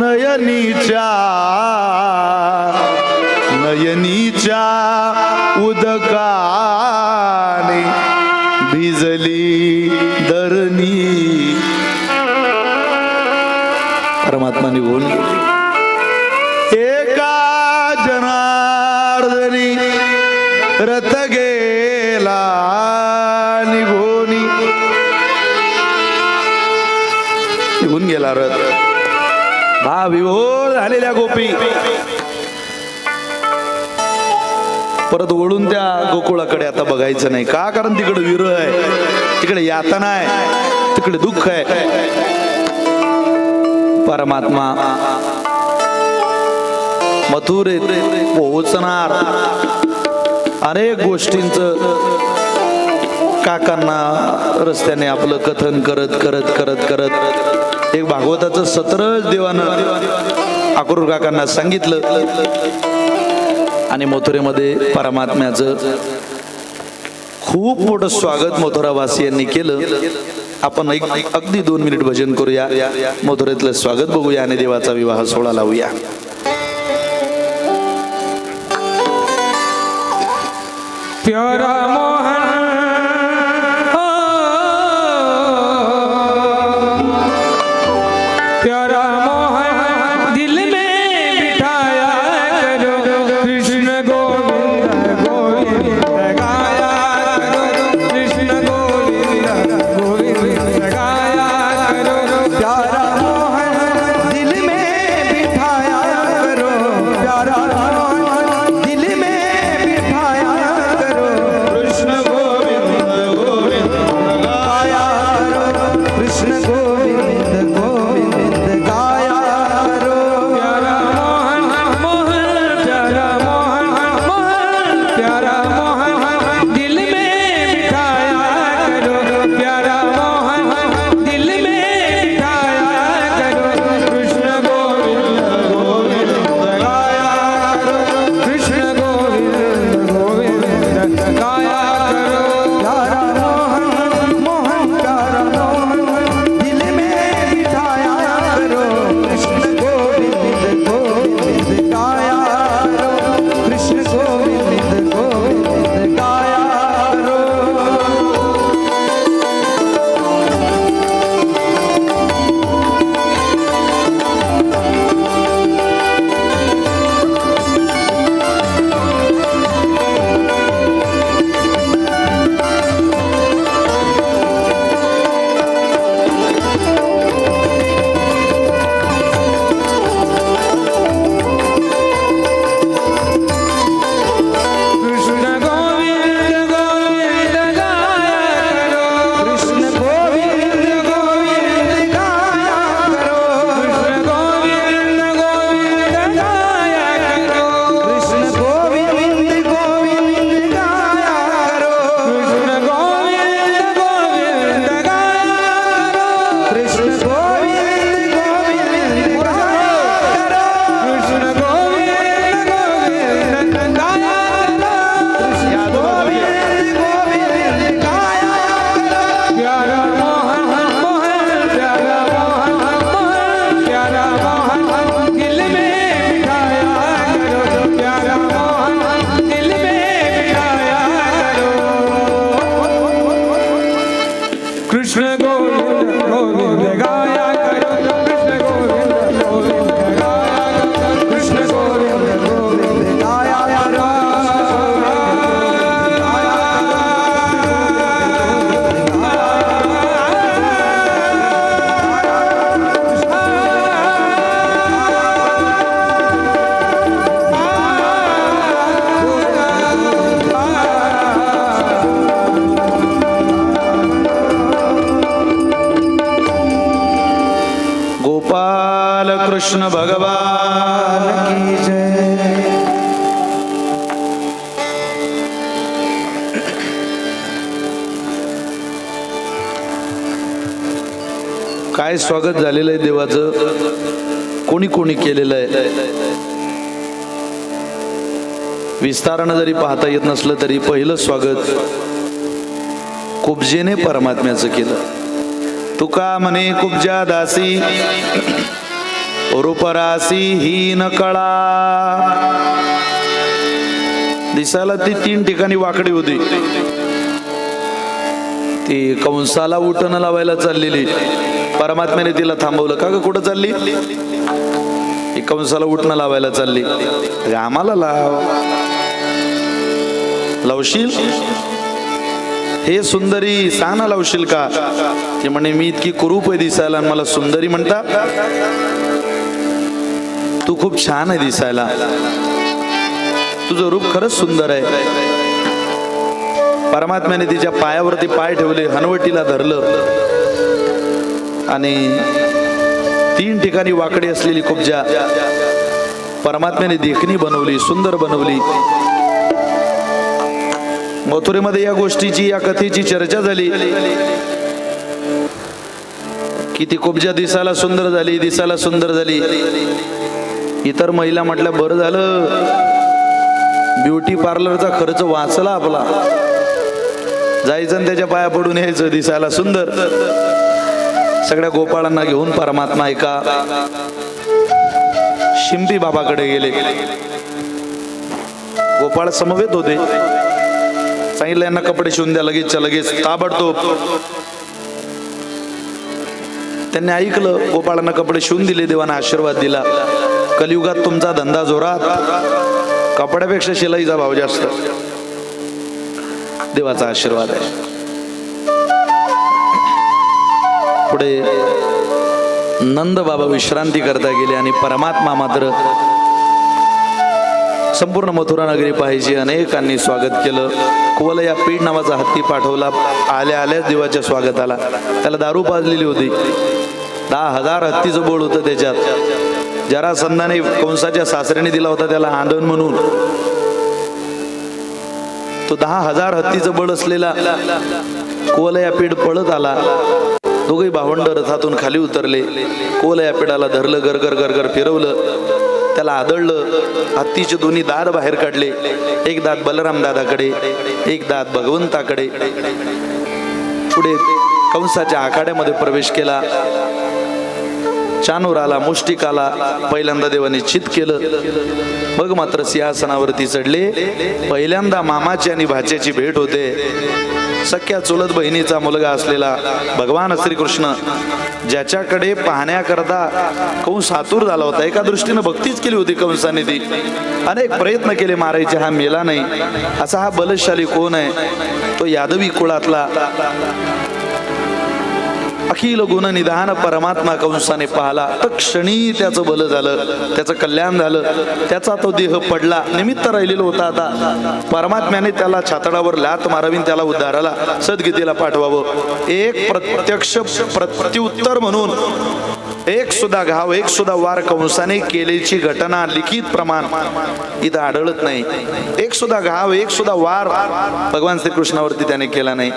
नयनीच्या नयनीच्या उदकाने भिजली धरणी. परमात्मा निघून एका जनार्दनी रथ गेला निघून गेला रथ. विभोर झालेल्या गोपी. परत ओढून त्या गोकुळाकडे आता बघायचं नाही. का? कारण तिकडे विरह आहे. तिकडे यातना आहे. तिकडे दुःख आहे. परमात्मा मथुरे पोहोचणार. अनेक गोष्टींच काकांना रस्त्याने आपलं कथन करत करत करत करत. एक भागवताचं सत्र देवानं अक्रूर काकांना सांगितलं. आणि मथुरेमध्ये परमात्म्याचं खूप मोठं स्वागत मथुरावासियांनी केलं. आपण एक अगदी दोन मिनिट भजन करूया. मथुरेतलं स्वागत बघूया आणि देवाचा विवाह सोहळा लावूया. प्यारा मोहन कृष्ण भगवान की जय। काय स्वागत झालेलं आहे देवाचं? कोणी कोणी केलेलं आहे? विस्तारानं जरी पाहता येत नसलं तरी पहिलं स्वागत कुबजेने परमात्म्याचं केलं. तुका म्हणे कुबजा दासी रूपरासी हीन कळा. दिसायला ती तीन ठिकाणी वाकडी होती. ती कंसाला उठणं लावायला चाललेली. परमात्म्याने तिला थांबवलं. का ग कुठं चालली? ती कंसाला उठणं लावायला चालली. आम्हाला लाव. लावशील? हे सुंदरी सांग ना लावशील का? ते म्हणे मी इतकी कुरूप आहे दिसायला मला सुंदरी म्हणता. तू खूप छान आहे दिसायला. तुझं रूप खरंच सुंदर आहे. परमात्म्याने तिच्या पायावरती पाय ठेवले हनवटीला धरलं. आणि तीन ठिकाणी वाकडी असलेली कुब्जा परमात्म्याने देखणी बनवली सुंदर बनवली. मथुरेमध्ये या गोष्टीची या कथेची चर्चा झाली. की ती कुब्जा दिसायला सुंदर झाली दिसायला सुंदर झाली. इतर महिला म्हटल्या बरं झालं. ब्युटी पार्लरचा खर्च वाचला आपला. जायचं आणि त्याच्या पाया पडून यायचं दिसायला सुंदर. सगळ्या गोपाळांना घेऊन परमात्मा एका शिंपी बाबाकडे गेले. गोपाळ समवेत होते. सांगितलं यांना कपडे शिवून द्या लगेचच्या लगेच. ताबडतोब त्यांनी ऐकलं गोपाळांना कपडे शिवून दिले देवाने आशीर्वाद दिला. कलियुगात तुमचा धंदा जोरात. कपड्यापेक्षा शिलाईचा भाव जास्त. देवाचा आशीर्वाद आहे. पुढे नंद बाबा विश्रांती करता गेले आणि परमात्मा मात्र संपूर्ण मथुरा नगरी पाहिजे अनेकांनी स्वागत केलं. कुवल या पीठ नावाचा हत्ती पाठवला. आल्या आल्याच देवाच्या स्वागताला. त्याला दारू पाजलेली होती. दहा हजार हत्तीचं बोल होतं त्याच्यात. जरासंधाने कंसाच्या सासऱ्याने दिला होता त्याला आंदन म्हणून. तो दहा हजार हत्तीचं बळ असलेला कोवलया पीठ पळत आला. दोघे भावंड रथातून खाली उतरले. कोवलया पीठाला धरलं गरगर गरगर फिरवलं. त्याला आदळलं. हत्तीचे दोन्ही दात बाहेर काढले. एक दात बलराम दादाकडे एक दात भगवंताकडे. पुढे कंसाच्या आखाड्यामध्ये प्रवेश केला. चानूराला मुष्टिकाला पहिल्यांदा देवाने चित केलं. बघ मात्र सिंहासनावरती चढले. पहिल्यांदा मामाची आणि भाच्याची भेट होते. सख्या चुलत बहिणीचा मुलगा असलेला भगवान श्रीकृष्ण ज्याच्याकडे पाहण्याकरता कंस आतुर झाला होता. एका दृष्टीनं भक्तीच केली होती कंसाने ती. अनेक प्रयत्न केले मारायचे हा मेला नाही. असा हा बलशाली कोण आहे? तो यादवी कुळातला अखिल गुण निधान परमात्मा कंसाने पाहला. तर क्षणी त्याचं भलं झालं. त्याचं कल्याण झालं. त्याचा तो देह पडला. निमित्त राहिलेला होता आता. परमात्म्याने त्याला छातडावर लात मारावी त्याला उद्धाराला सद्गतीला पाठवावं. एक प्रत्यक्ष प्रत्युत्तर म्हणून एक सुद्धा घाव एक सुद्धा वार कंसाने केलेची घटना लिखित प्रमाण इथं आढळत नाही. एक सुद्धा घाव एक सुद्धा वार भगवान श्रीकृष्णावरती त्याने केला नाही.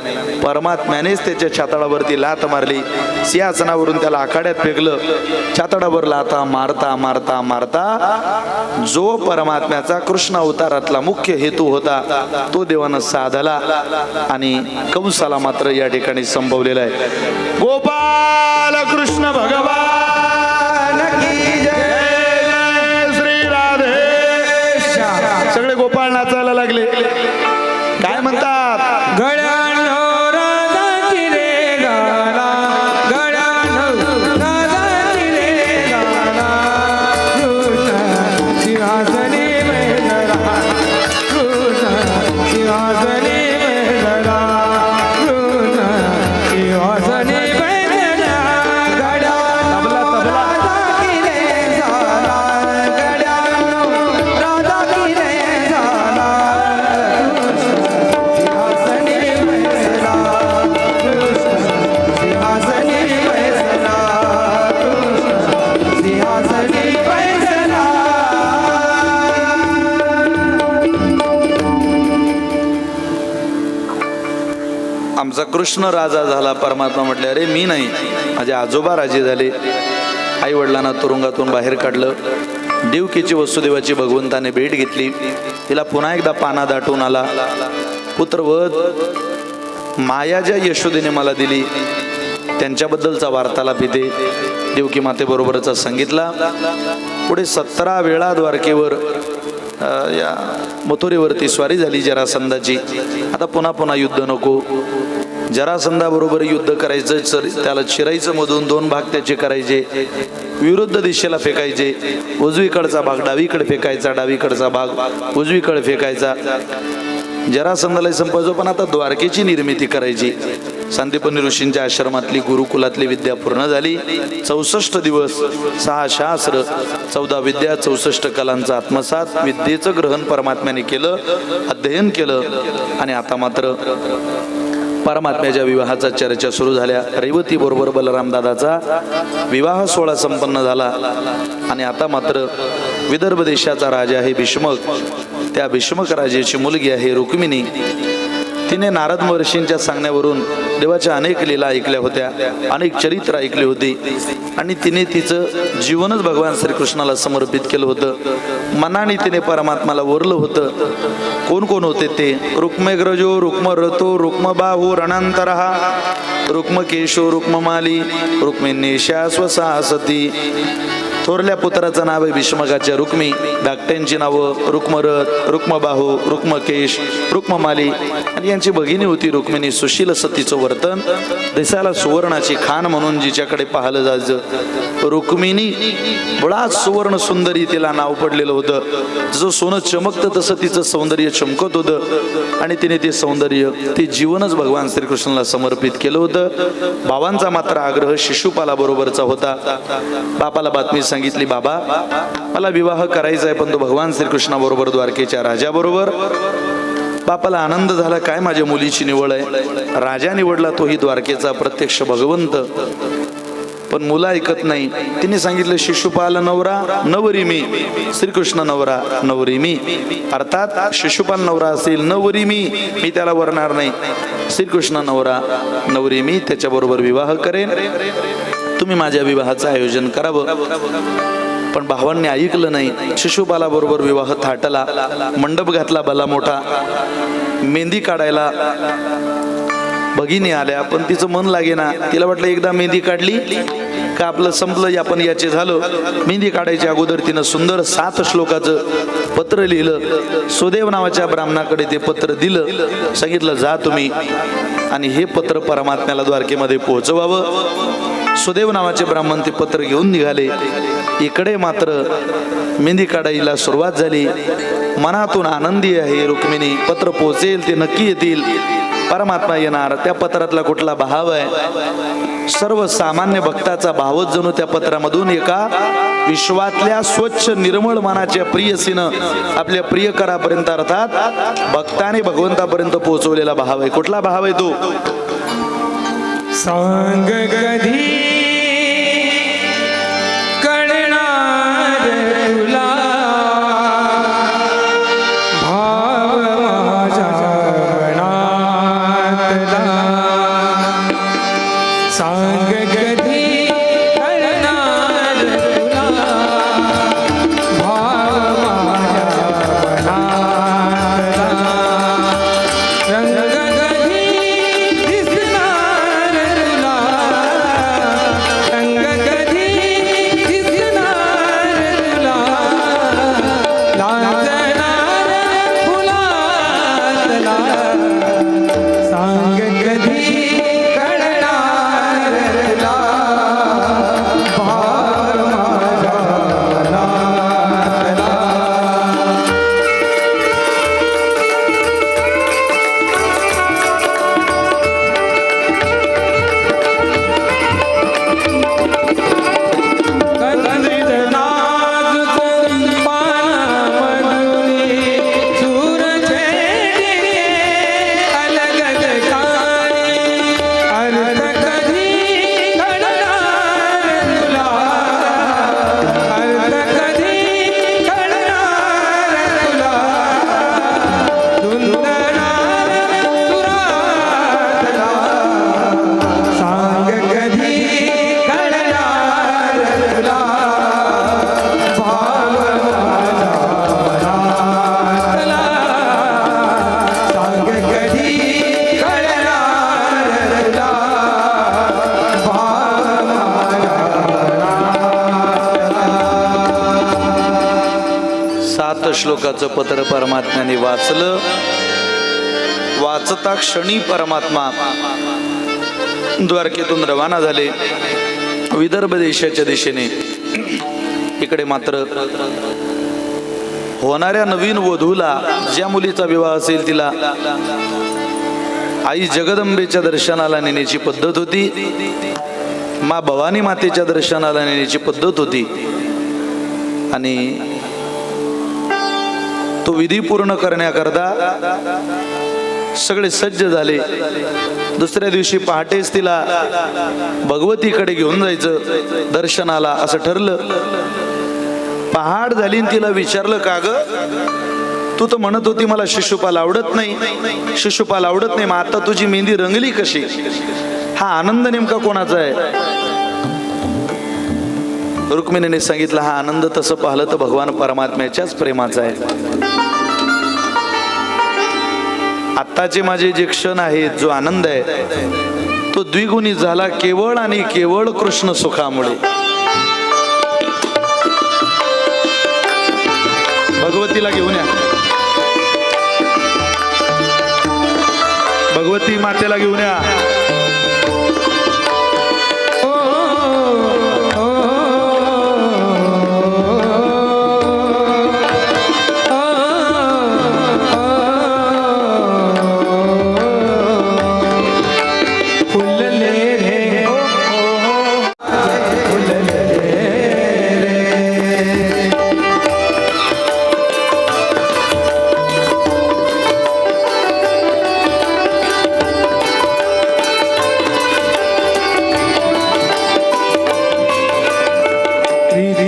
परमात्म्यानेच त्याच्या छाताळावरती लात मारली. सिंहासनावरून त्याला आखाड्यात फेकलं. छाताडावर लाता मारता मारता मारता जो परमात्म्याचा कृष्ण अवतारातला मुख्य हेतू होता तो देवानं साधला आणि कंसाला मात्र या ठिकाणी संभवलेला आहे. गोपाल कृष्ण भगवान! कृष्ण राजा झाला परमात्मा म्हटले अरे मी नाही. माझे आजोबा राजे झाले. आई वडिलांना तुरुंगातून बाहेर काढलं. देवकीची वसुदेवाची भगवंताने भेट घेतली. तिला पुन्हा एकदा पाना दाटून आला. पुत्रवध माया ज्या यशोदेने मला दिली त्यांच्याबद्दलचा वार्तालाप इथे देवकी मातेबरोबरचा सांगितला. पुढे सतरा वेळा द्वारकेवर या मथुरेवरती स्वारी झाली जरासंधाची. आता पुन्हा पुन्हा युद्ध नको. जरासंधाबरोबर युद्ध करायचं सर त्याला चिरायचं मधून दोन भाग त्याचे करायचे. विरुद्ध दिशेला फेकायचे. उजवीकडचा भाग डावीकडे फेकायचा डावीकडचा भाग उजवीकडे फेकायचा. जरासंधाला संपायचो पण आता द्वारकेची निर्मिती करायची. सांदीपनी ऋषींच्या आश्रमातली गुरुकुलातली विद्या पूर्ण झाली. चौसष्ट दिवस सहा शास्त्र चौदा विद्या चौसष्ट कलांचा आत्मसात विद्येचं ग्रहण परमात्म्याने केलं अध्ययन केलं आणि आता मात्र परमात्म्याच्या विवाहाचा चर्चा सुरू झाल्या. रेवती बरोबर बलरामदादाचा विवाह सोहळा संपन्न झाला. आणि आता मात्र विदर्भ देशाचा राजा आहे भीष्मक. त्या भीष्मक राजेची मुलगी आहे रुक्मिणी. तिने नारद महर्षींच्या सांगण्यावरून देवाच्या अनेक लीला ऐकल्या होत्या अनेक चरित्र ऐकली होती. आणि तिने तिचं जीवनच भगवान श्रीकृष्णाला समर्पित केलं होतं. मनाने तिने परमात्माला वरलं होतं. कोण कोण होते ते? रुक्मग्रजो रुक्म रतो रुक्म बाहू रणंतरहा. रुक्म केशो रुक्ममाली. रुक्मिणेशा स्वसाहसती थोरल्या पुत्राचं नाव आहे भीष्मकाच्या रुक्मी. धाकट्यांची नावं रुक्मरथ रुक्मबाहू रुक्मकेश रुक्ममाली. आणि यांची भगिनी होती रुक्मिणी सुशील सतीचं वर्तन. दिसायला सुवर्णाची खान म्हणून जिच्याकडे पाहिलं जायचं. रुक्मिणी बळाच सुवर्ण सुंदरी तिला नाव पडलेलं होतं. जसं सोनं चमकतं तसं तिचं सौंदर्य चमकत होतं. आणि तिने ते सौंदर्य ते जीवनच भगवान श्रीकृष्णाला समर्पित केलं होतं. बाबांचा मात्र आग्रह शिशुपाला बरोबरचा होता. बापाला बातमी सांगितली बाबा मला विवाह करायचा आहे पण तो भगवान श्रीकृष्णाबरोबर द्वारकेच्या राजाबरोबर. बापाला आनंद झाला काय माझ्या मुलीची निवड आहे? राजा निवडला तोही द्वारकेचा प्रत्यक्ष भगवंत. पण मुलं ऐकत नाही. तिने सांगितलं शिशुपाल नवरा नवरी मी. श्रीकृष्ण नवरा नवरी मी. अर्थात शिशुपाल नवरा असेल नवरी मी. मी त्याला वरणार नाही. श्रीकृष्ण नवरा नवरी मी त्याच्याबरोबर विवाह करेन. तुम्ही माझ्या विवाहाचं आयोजन करावं. पण भावांनी ऐकलं नाही. शिशुपाला बरोबर विवाह थाटला. मंडप घातला भला मोठा. मेहंदी काढायला भगिनी आल्या पण तिचं मन लागे ना तिला वाटलं एकदा मेहंदी काढली का आपलं संपलं? आपण याचे झालं. मेहंदी काढायच्या अगोदर तिनं सुंदर सात श्लोकाचं पत्र लिहिलं. सुदेव नावाच्या ब्राह्मणाकडे ते पत्र दिलं. सांगितलं जा तुम्ही आणि हे पत्र परमात्म्याला द्वारकेमध्ये पोहोचवावं. सुदेव नावाचे ब्राह्मण ते पत्र घेऊन निघाले. इकडे मात्र मेहंदी काढायला सुरुवात झाली. मनातून आनंदी आहे रुक्मिणी. पत्र पोचेल ते नक्की येतील. परमात्मा येणार त्या पत्रातला कुठला भाव आहे? सर्व सामान्य भक्ताचा भावच जणू त्या पत्रामधून एका विश्वातल्या स्वच्छ निर्मळ मनाच्या प्रियसीनं आपल्या प्रियकरापर्यंत अर्थात भक्ताने भगवंतापर्यंत पोहोचवलेला भाव आहे. कुठला भाव आहे तो? सांग कधी श्लोकाचं पत्र परमात्म्याने वाचलं. वाचता क्षणी परमात्मा द्वारकेतून रवाना झाले. विदर्भ देशाच्या दिशेने. इकडे मात्र होणाऱ्या नवीन वधूला ज्या मुलीचा विवाह असेल तिला आई जगदंबेच्या दर्शनाला नेण्याची पद्धत होती. मा भवानी मातेच्या दर्शनाला नेण्याची पद्धत होती. आणि तो विधी पूर्ण करण्याकरता सगळे सज्ज झाले. दुसऱ्या दिवशी पहाटेच तिला भगवतीकडे घेऊन जायचं दर्शनाला असं ठरलं. पहाड झाली तिला विचारलं का ग? तू तर म्हणत होती मला शिशुपाल आवडत नाही. शिशुपाल आवडत नाही मग आता तुझी मेहंदी रंगली कशी? हा आनंद नेमका कोणाचा आहे? रुक्मिणीने सांगितलं हा आनंद तसं पाहिलं तर भगवान परमात्म्याच्याच प्रेमाचा आहे. आत्ताचे माझे जे क्षण आहेत जो आनंद आहे तो द्विगुणी झाला केवळ आणि केवळ कृष्ण सुखामुळे. भगवतीला घेऊन या. भगवती मातेला घेऊन या.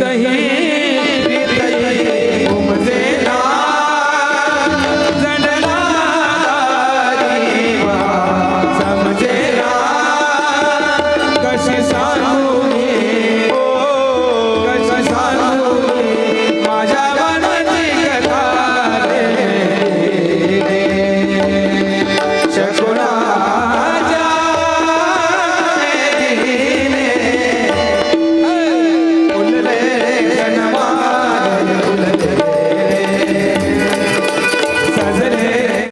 कहीं